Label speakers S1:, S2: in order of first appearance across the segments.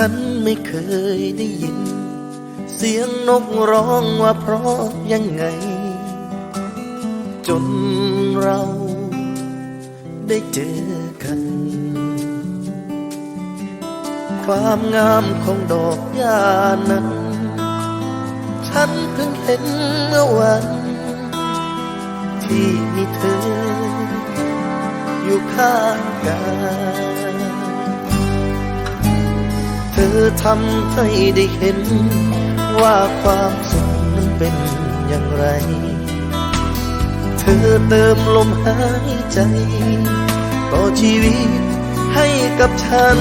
S1: ฉันไม่เคยได้ยิน เสียงนกร้องว่าเพราะยังไง จนเราได้เจอกัน ความงามของดอกหญ้านั้น ฉันเพิ่งเห็นเมื่อวัน ที่มีเธอ อยู่ข้างกาย อทำให้ได้เห็น ว่าความสุขนั้นเป็นอย่างไร เธอเติมลมหายใจ ต่อชีวิตให้กับฉัน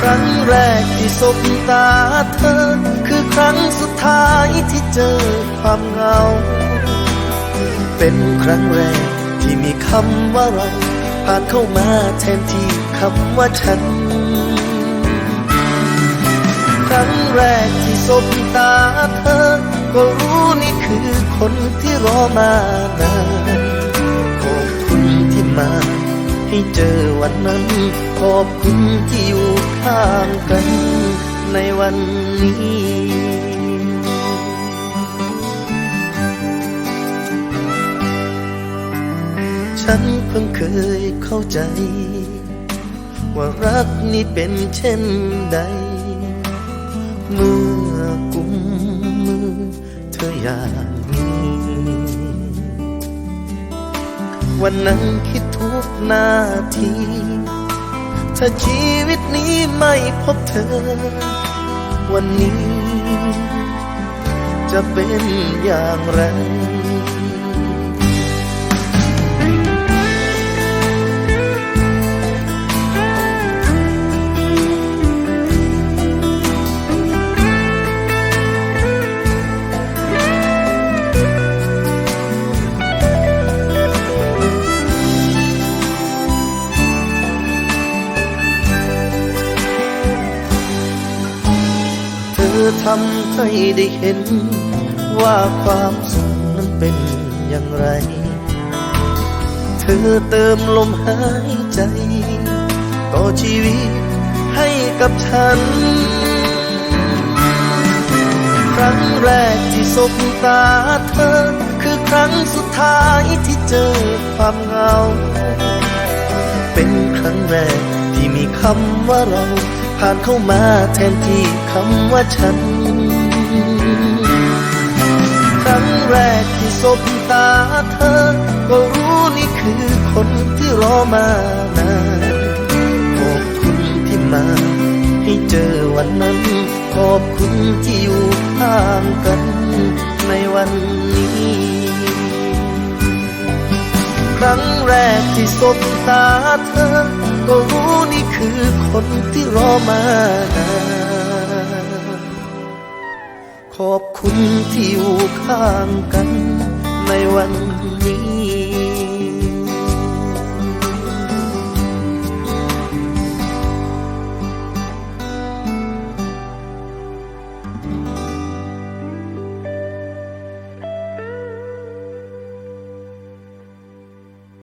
S1: ครั้งแรกที่สบตาเธอ คือครั้งสุดท้ายที่เจอความเหงา เป็นครั้งแรกที่มีคำว่าเรา ผ่านเข้ามาแทนที่คำว่าฉัน ครั้งแรกที่สบตาเธอ ก็รู้นี่คือคนที่รอมานานขอบคุณที่มา ให้เจอวันนั้น ขอบคุณที่อยู่ข้างกันในวันนี้ ฉันเพิ่งเคยเข้าใจ ว่ารักนี้เป็นเช่นใด เมื่อกุมมือเธออย่างนี้ วันนั้นคิดทุกนาที ถ้าชีวิตนี้ไม่พบเธอ วันนี้ จะเป็นอย่างไร ธอทำให้ได้เห็น ว่าความสุขนั้นเป็นอย่างไร เธอเติมลมหายใจ ต่อชีวิตให้กับฉัน ครั้งแรกที่สบตาเธอ คือครั้งสุดท้ายที่เจอความเหงา เป็นครั้งแรกที่มีคำว่าเรา ผ่านเข้ามาแทนที่คำว่าฉัน ครั้งแรกที่สบตาเธอ ก็รู้นี่คือคนที่รอมานานขอบคุณที่มา ให้เจอวันนั้น ขอบคุณที่อยู่ข้างกันในวันนี้ครั้งแรกที่สบตาเธอ ก็รู้นี่คือคนที่รอมานานขอบคุณที่อยู่ข้างกันในวันนี้